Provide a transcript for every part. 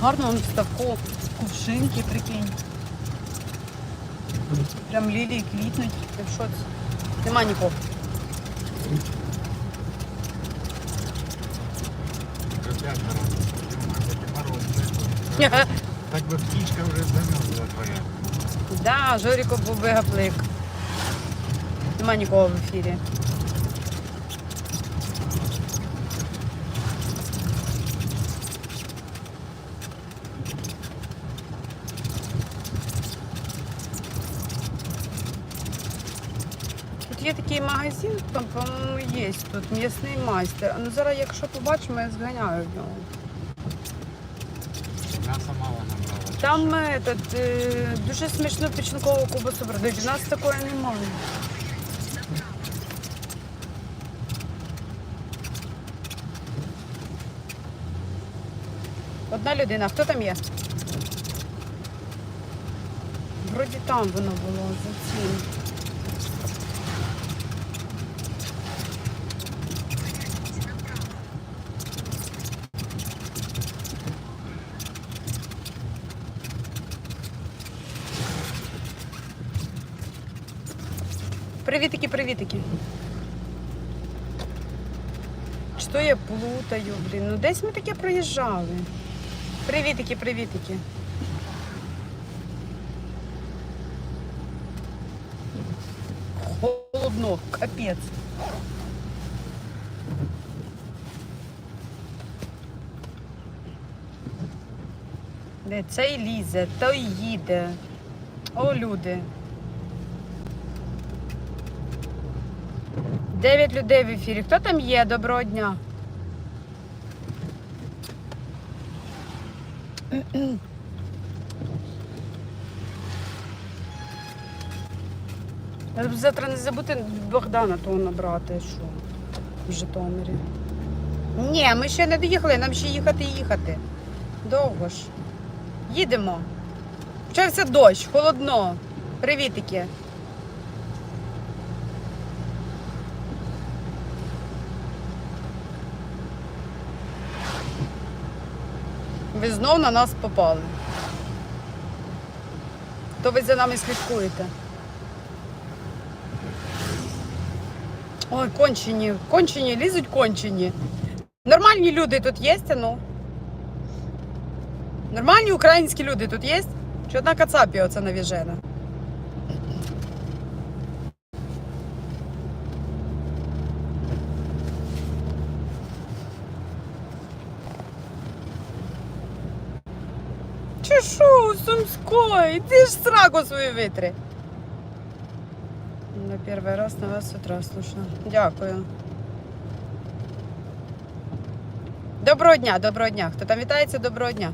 гарно он ставко, кувшинки, прикинь. Прям лілії квітнуть. Ти в? Нема нікого. Так би птічка вже замерзла твоя. Да, Жоріко був би гаплик. Нема нікого в ефірі. Тут є такий магазин, там, по-моєму, є тут м'ясний майстер. Ну зараз, якщо побачимо, я зганяю в нього. М'яса мало набрала. Там этот, е, дуже смішну печінкову кубасу продають. У нас такої немає. Одна людина. Хто там є? Вроді там воно було за цим. Привітики, привітики. Що я плутаю, блін? Ну десь ми таке проїжджали. Привітики, привітики. Холодно, капець. Де цей лізе, той їде. О, люди. Дев'ять людей в ефірі. Хто там є? Доброго дня. Завтра не забути Богдана того набрати, що в Житомирі. Ні, ми ще не доїхали, нам ще їхати і їхати. Довго ж. Їдемо. Почався дощ, холодно. Привітики. Ви знов на нас попали. То ви за нами слідкуєте. Ой, кончені, кончені, лізуть кончені. Нормальні люди тут є, ну. Нормальні українські люди тут є? Чи одна кацапія оце навіжена? Чи що, Сумської? Ти ж сраку свою витри. На перший раз на вас з утра слушно. Дякую. Доброго дня, доброго дня. Хто там вітається, доброго дня.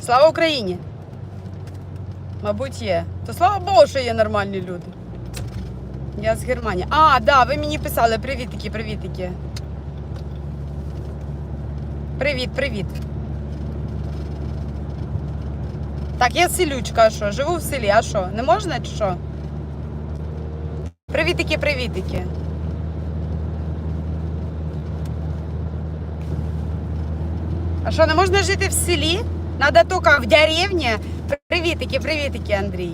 Слава Україні! Мабуть, є. То слава Богу, що є нормальні люди. Я з Германії. А, да, ви мені писали привітики, привітики. Привіт, привіт. Так, я селючка, а що? Живу в селі, а що? Не можна чи що? Привітики, привітики. А що, не можна жити в селі? Надо тільки в деревні. Привітики, привітики, Андрій.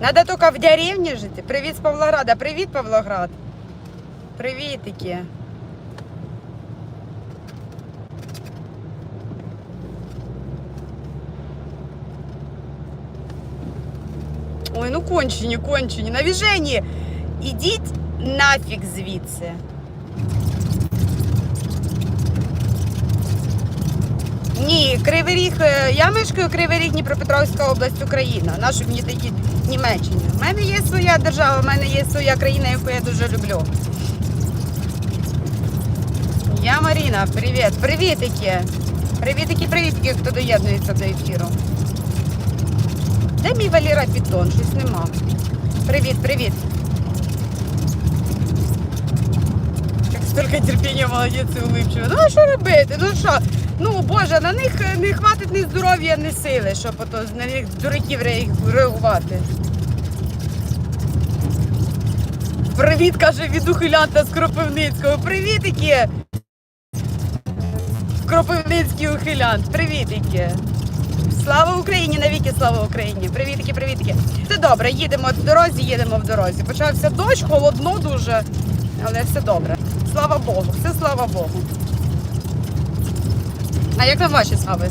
Надо тільки в деревні жити. Привіт з Павлограда. Привіт, Павлоград. Привітики. Кончені, кончені. Навіжені. Ідіть нафіг звідси. Ні, Кривий Ріг, е, я мешкаю Кривий Ріг, Дніпропетровська область, Україна. Нашу мені такі Німеччина. У мене є своя держава, в мене є своя країна, яку я дуже люблю. Я Маріна, привіт. Привітики. Привітики, привітики, хто доєднується до ефіру. Де мій Валера Пітон? Щось нема. Привіт, привіт. Як стільки терпіння молодець і улипчиво. Ну а що робити? Ну що? Ну боже, на них е, не хватить ні здоров'я, ні сили, щоб ото на них дураків реагувати. Привіт, каже від ухилянта з Кропивницького. Привітики! Кропивницький ухилянт. Привітики! Слава Україні! Навіки слава Україні! Привітики, привітики! Все добре, їдемо в дорозі, їдемо в дорозі. Почався дощ, холодно дуже, але все добре. Слава Богу, все слава Богу. А як там ваші справи?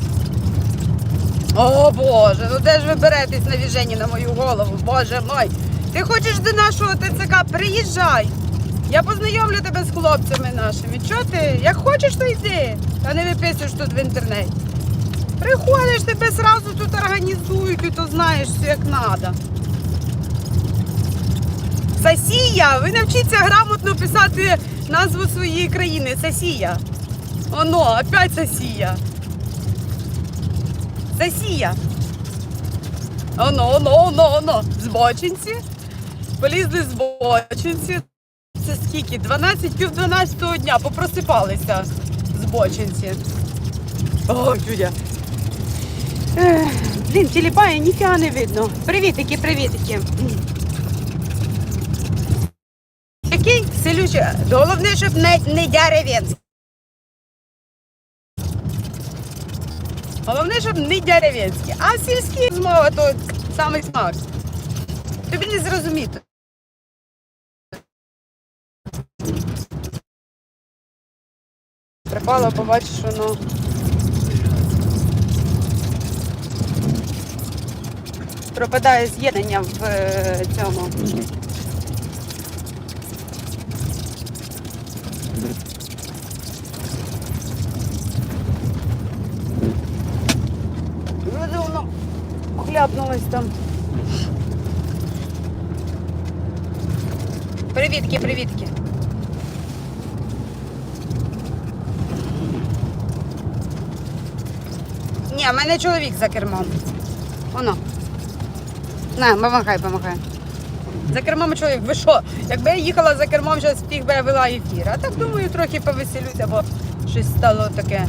О Боже, ну де ж ви беретесь на віжені на мою голову? Боже мой! Ти хочеш до нашого ТЦК? Приїжджай! Я познайомлю тебе з хлопцями нашими. Чого ти? Як хочеш, то йди. Та не виписуєш тут в інтернеті. Приходиш, тебе зразу тут організують, і то знаєш все як треба. Сасія, ви навчіться грамотно писати назву своєї країни. Сасія. Оно, опять Сасія. Сасія. Оно, оно, оно, оно. Збочинці. Полізли збочинці. Це скільки? 12 пів 12 дня попросипалися збочинці. О, Юля. Блін, тіліпає, ніфіга не видно. Привітики, привітики. Який селючий. Головне, щоб не, не деревенський. Головне, щоб не деревенський. А сільські змова то самий смак. Тобі не зрозуміти. Припало, побачиш, воно. Пропадає з'єднання в е, цьому. Воно хляпнулось там. Привітки, привітки. Ні, в мене чоловік за кермом. Воно. На, помахай, помахай. За кермом чоловік, ви що? Якби я їхала за кермом, зараз встиг би я вела ефір. А так думаю, трохи повеселюся, бо щось стало таке.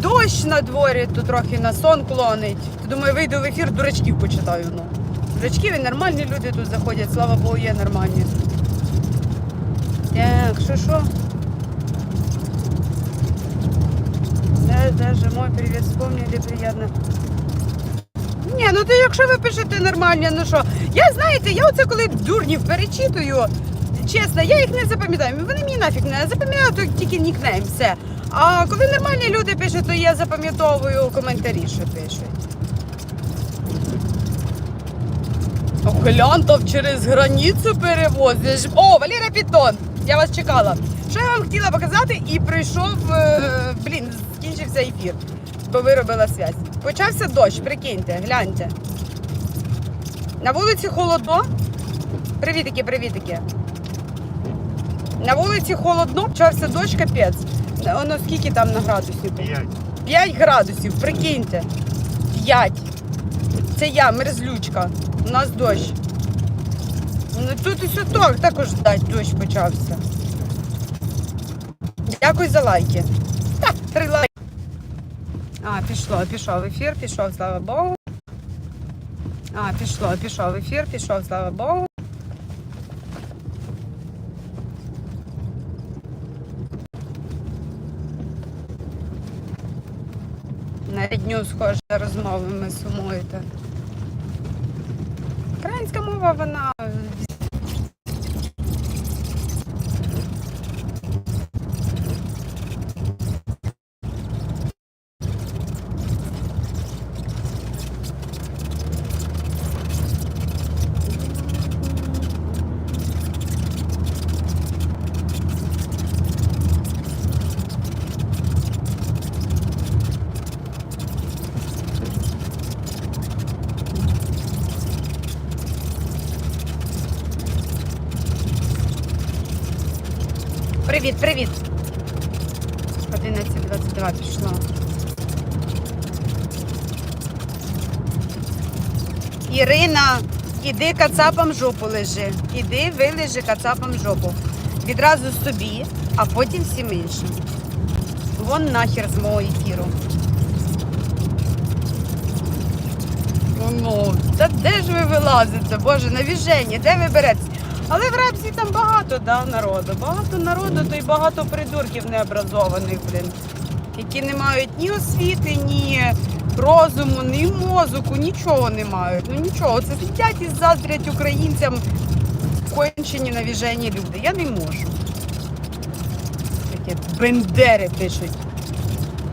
Дощ на дворі, то трохи на сон клонить. То думаю, вийду в ефір, дурачків почитаю. Ну. Дурачків і нормальні люди тут заходять, слава Богу, є нормальні. Так, що що? Да, даже мой привет вспомнили, приятно. Ні, ну то якщо ви пишете нормально, ну що? Я знаєте, я оце коли дурнів перечитую, чесно, я їх не запам'ятаю. Вони мені нафіг не запам'ятаю, то тільки нікнейм, все. А коли нормальні люди пишуть, то я запам'ятовую коментарі, що пишуть. Глянтов через границю перевозиш. О, Валера Пітон! Я вас чекала. Що я вам хотіла показати і прийшов, е, блін, скінчився ефір, бо виробила связь. Почався дощ, прикиньте, гляньте. На вулиці холодно. Привітики, привітики. На вулиці холодно, почався дощ, капець. Воно скільки там на градусів? П'ять. 5 градусів, прикиньте. 5. Це я, мерзлючка. У нас дощ. Ну тут і так, також дать дощ почався. Дякую за лайки. Так, три лайки. А, пішло, пішов ефір, пішов, слава Богу. А, пішло, пішов ефір, пішов, слава Богу. На рідню схоже розмовами сумуєте. Українська мова, вона Привіт, привіт. 11.22 пішло. Ірина, іди кацапам жопу лежи. Іди вилежи кацапам жопу. Відразу собі, а потім всім іншим. Вон нахер з мого ефіру. Ну, та де ж ви вилазите? Боже, на віжені, де ви беретесь? Але в Репсі там багато да, народу. Багато народу, то й багато придурків необразованих, блін. Які не мають ні освіти, ні розуму, ні мозоку, нічого не мають. Ну нічого. Це сидять і заздрять українцям кончені навіжені люди. Я не можу. Таке бендери пишуть.